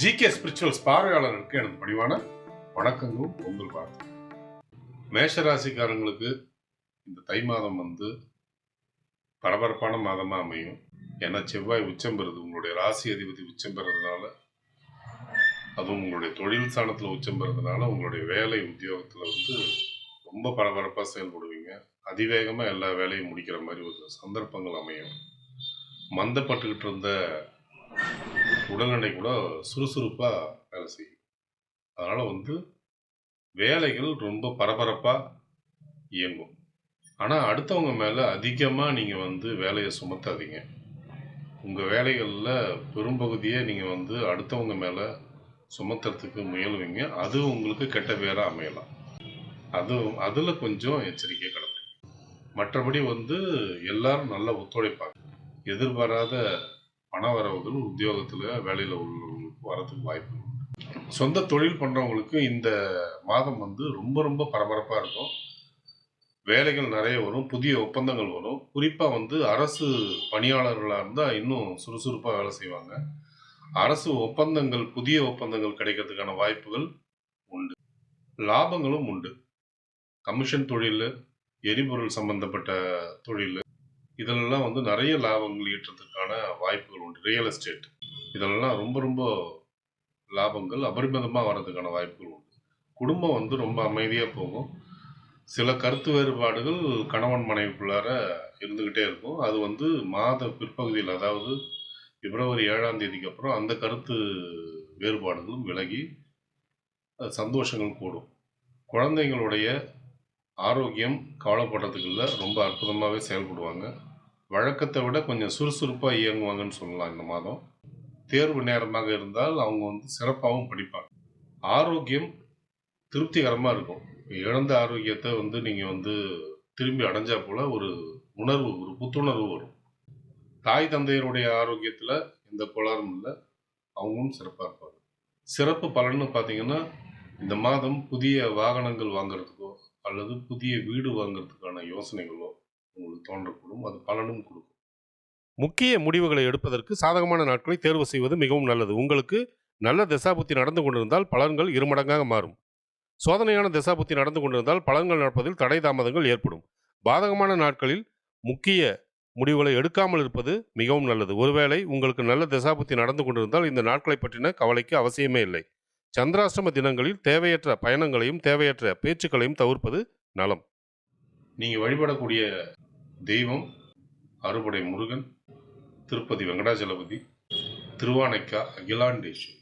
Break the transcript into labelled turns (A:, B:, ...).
A: GK spirituals பார்வையாளர்களுக்கு எனது பணிவான வணக்கங்களும் பொங்கல் வாழ்த்து மேஷ ராசிக்காரங்களுக்கு இந்த தை மாதம் வந்து பரபரப்பான மாதமாக அமையும். ஏன்னா செவ்வாய் உச்சம் பெறுது. உங்களுடைய ராசி அதிபதி உச்சம் பெறதுனால அதுவும் உங்களுடைய தொழில் ஸ்தானத்தில் உச்சம் பெறதுனால உங்களுடைய வேலை உத்தியோகத்தில் வந்து ரொம்ப பரபரப்பாக செயல்படுவீங்க. அதிவேகமாக எல்லா வேலையும் முடிக்கிற மாதிரி ஒரு சந்தர்ப்பங்கள் அமையும். மந்தப்பட்டுக்கிட்டு இருந்த உடல்நிலை கூட சுறுசுறுப்பாக வேலை செய்யும். அதனால் வந்து வேலைகள் ரொம்ப பரபரப்பாக இயங்கும். ஆனால் அடுத்தவங்க மேலே அதிகமாக நீங்கள் வந்து வேலையை சுமத்தாதீங்க. உங்கள் வேலைகளில் பெரும்பகுதியை நீங்கள் வந்து அடுத்தவங்க மேலே சுமத்துறதுக்கு முயலுவீங்க. அது உங்களுக்கு கெட்ட பேராக அமையலாம். அது அதில் கொஞ்சம் எச்சரிக்கை கிடக்கும் மற்றபடி வந்து எல்லாரும் நல்லா ஒத்துழைப்பாங்க. எதிர்பாராத பண வரவுகள் உத்தியோகத்தில் வேலையில் உள்ளவங்களுக்கு வரதுக்கு வாய்ப்பு உண்டு. சொந்த தொழில் பண்ணுறவங்களுக்கு இந்த மாதம் வந்து ரொம்ப ரொம்ப பரபரப்பாக இருக்கும். வேலைகள் நிறைய வரும் புதிய ஒப்பந்தங்கள் வரும். குறிப்பாக வந்து அரசு பணியாளர்களாக இருந்தால் இன்னும் சுறுசுறுப்பாக வேலை செய்வாங்க. அரசு ஒப்பந்தங்கள் புதிய ஒப்பந்தங்கள் கிடைக்கிறதுக்கான வாய்ப்புகள் உண்டு. லாபங்களும் உண்டு. கமிஷன் தொழில் எரிபொருள் சம்பந்தப்பட்ட தொழில் இதெல்லாம் வந்து நிறைய லாபங்கள் ஈட்டுறதுக்கான வாய்ப்புகள் உண்டு. ரியல் எஸ்டேட் இதெல்லாம் ரொம்ப ரொம்ப லாபங்கள் அபரிமிதமாக வர்றதுக்கான வாய்ப்புகள் உண்டு. குடும்பம் வந்து ரொம்ப அமைதியாக போகும். சில கருத்து வேறுபாடுகள் கணவன் மனைவிக்குள்ளார இருந்துக்கிட்டே இருக்கும். அது வந்து மாத பிற்பகுதியில் அதாவது பிப்ரவரி ஏழாம் தேதிக்கு அப்புறம் அந்த கருத்து வேறுபாடுகளும் விலகி சந்தோஷங்கள் கூடும். குழந்தைங்களுடைய ஆரோக்கியம் கவலைப்படுறதுக்கு இல்லை ரொம்ப அற்புதமாகவே செயல்படுவாங்க. வழக்கத்தை விட கொஞ்சம் சுறுசுறுப்பாக இயங்குவாங்கன்னு சொல்லலாம் இந்த மாதம். தேர்வு நேரமாக இருந்தால் அவங்க வந்து சிறப்பாகவும் படிப்பாங்க. ஆரோக்கியம் திருப்திகரமாக இருக்கும். இழந்த ஆரோக்கியத்தை வந்து நீங்கள் வந்து திரும்பி அடைஞ்சா போல் ஒரு உணர்வு ஒரு புத்துணர்வு வரும். தாய் தந்தையருடைய ஆரோக்கியத்தில் எந்த கோளாறும் இல்லை. அவங்களும் சிறப்பாக இருப்பாங்க. சிறப்பு பலன்னு பார்த்தீங்கன்னா இந்த மாதம் புதிய வாகனங்கள் வாங்குறதுக்கு அல்லது புதிய வீடு வாங்குறதுக்கான யோசனைகளோ உங்களுக்கு தோன்றக்கூடும். அது பலனும் கொடுக்கும்.
B: முக்கிய முடிவுகளை எடுப்பதற்கு சாதகமான நாட்களை தேர்வு செய்வது மிகவும் நல்லது. உங்களுக்கு நல்ல திசாபுத்தி நடந்து கொண்டிருந்தால் பலன்கள் இருமடங்காக மாறும். சோதனையான திசாபுத்தி நடந்து கொண்டிருந்தால் பலன்கள் நடப்பதில் தடை தாமதங்கள் ஏற்படும். பாதகமான நாட்களில் முக்கிய முடிவுகளை எடுக்காமல் இருப்பது மிகவும் நல்லது. ஒருவேளை உங்களுக்கு நல்ல திசாபுத்தி நடந்து கொண்டிருந்தால் இந்த நாட்களை பற்றின கவலைக்கு அவசியமே இல்லை. சந்திராஷ்டம தினங்களில் தேவையற்ற பயணங்களையும் தேவையற்ற பேச்சுக்களையும் தவிர்ப்பது நலம்.
A: நீங்கள் வழிபடக்கூடிய தெய்வம் அறுபடை முருகன் திருப்பதி வெங்கடாஜலபதி திருவானைக்கா அகிலாண்டேஸ்வரி.